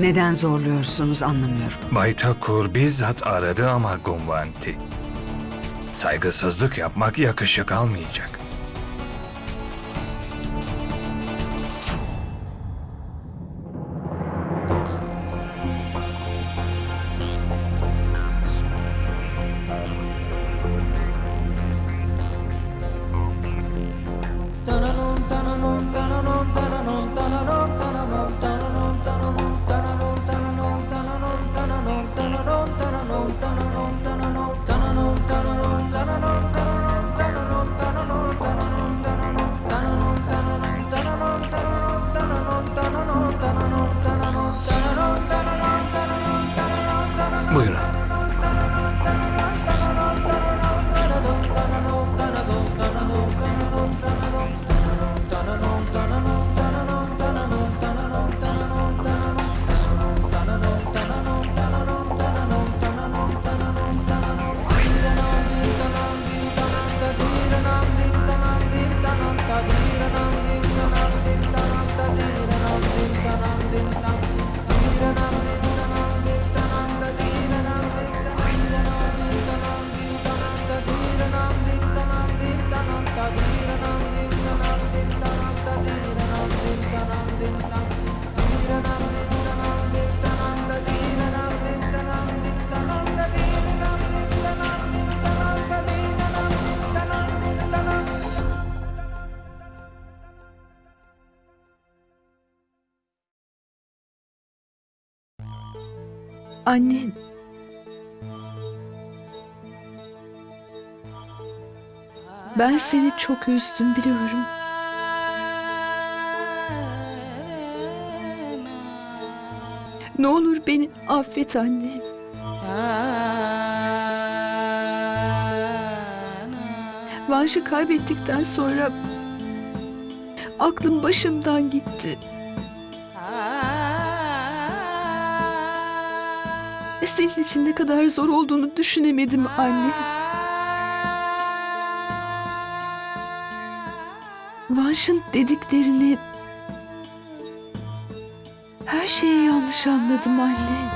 Neden zorluyorsunuz anlamıyorum. Bay Takur bizzat aradı ama Gumvanti. Saygısızlık yapmak yakışık almayacak. Buyurun. Anne. Ben seni çok üzdüm biliyorum. Ne olur beni affet anne. Vanş'ı kaybettikten sonra aklım başımdan gitti. Senin için ne kadar zor olduğunu düşünemedim anne. Vanş'ın dediklerini her şeyi yanlış anladım anne.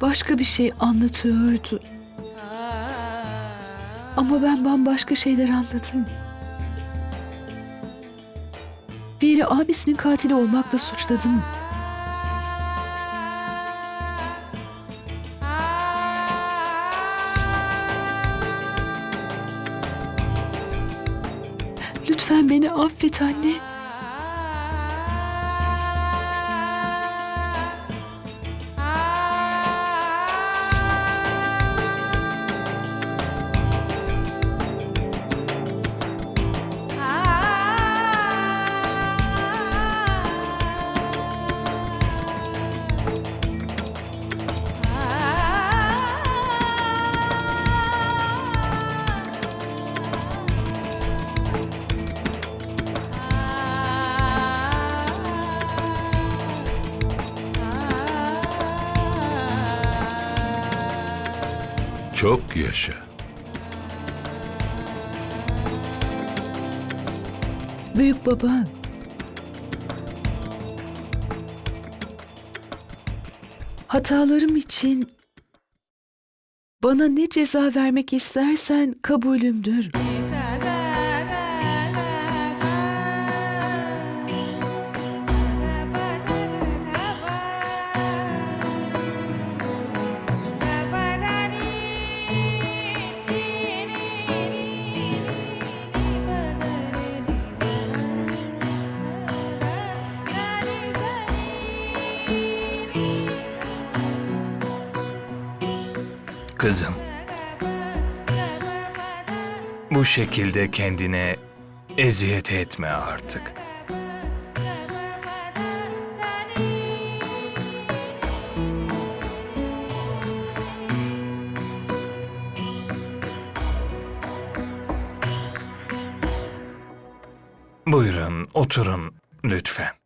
Başka bir şey anlatıyordu. Ama ben bambaşka şeyler anladım. Biri abisinin katili olmakla suçladım. Lütfen beni affet anne. Çok yaşa. Büyük baba. Hatalarım için bana ne ceza vermek istersen kabulümdür. Kızım. Bu şekilde kendine eziyet etme artık. Buyurun, oturun lütfen.